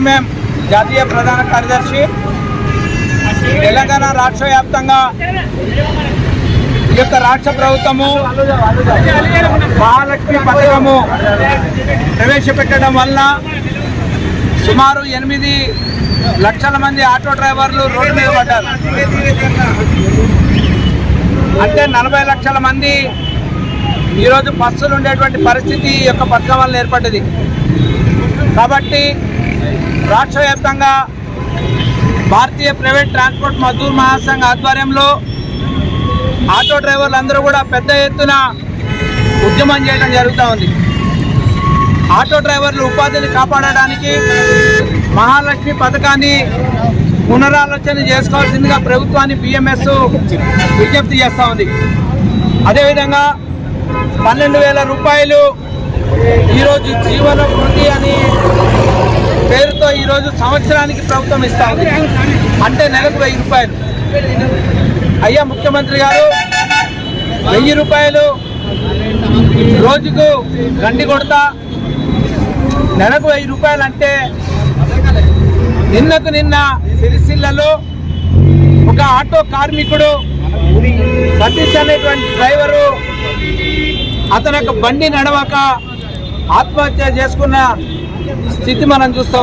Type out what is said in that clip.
డిప్యూటీఎంఎం జాతీయ ప్రధాన కార్యదర్శి తెలంగాణ రాష్ట్ర వ్యాప్తంగా ఈ యొక్క రాష్ట్ర ప్రభుత్వము మహాలక్ష్మి పథకము ప్రవేశపెట్టడం వల్ల సుమారు ఎనిమిది లక్షల మంది ఆటో డ్రైవర్లు రోడ్డు మీద పడ్డారు. అంటే నలభై లక్షల మంది ఈరోజు బస్సులు ఉండేటువంటి పరిస్థితి ఈ యొక్క పథకం వల్ల ఏర్పడ్డది. కాబట్టి రాష్ట్ర వ్యాప్తంగా భారతీయ ప్రైవేట్ ట్రాన్స్పోర్ట్ మజదూర్ మహాసంఘ ఆధ్వర్యంలో ఆటో డ్రైవర్లు అందరూ కూడా పెద్ద ఎత్తున ఉద్యమం చేయడం జరుగుతూ ఉంది. ఆటో డ్రైవర్లు ఉపాధిని కాపాడడానికి మహాలక్ష్మి పథకాన్ని పునరాలోచన చేసుకోవాల్సిందిగా ప్రభుత్వాన్ని బిఎంఎస్ విజ్ఞప్తి చేస్తూ ఉంది. అదేవిధంగా పన్నెండు వేల రూపాయలు ఈరోజు జీవన వృద్ధి అని పేరుతో ఈరోజు సంవత్సరానికి ప్రభుత్వం ఇస్తా ఉంది. అంటే నెలకు వెయ్యి రూపాయలు. అయ్యా ముఖ్యమంత్రి గారు వెయ్యి రూపాయలు రోజుకు గండి కొడతా. నెలకు వెయ్యి రూపాయలు అంటే నిన్నకు నిన్న సిరిసిల్లలో ఒక ఆటో కార్మికుడు సతీష్ అనేటువంటి డ్రైవరు అతను బండి నడవక ఆత్మహత్య చేసుకున్న స్థితి మనం చూస్తూ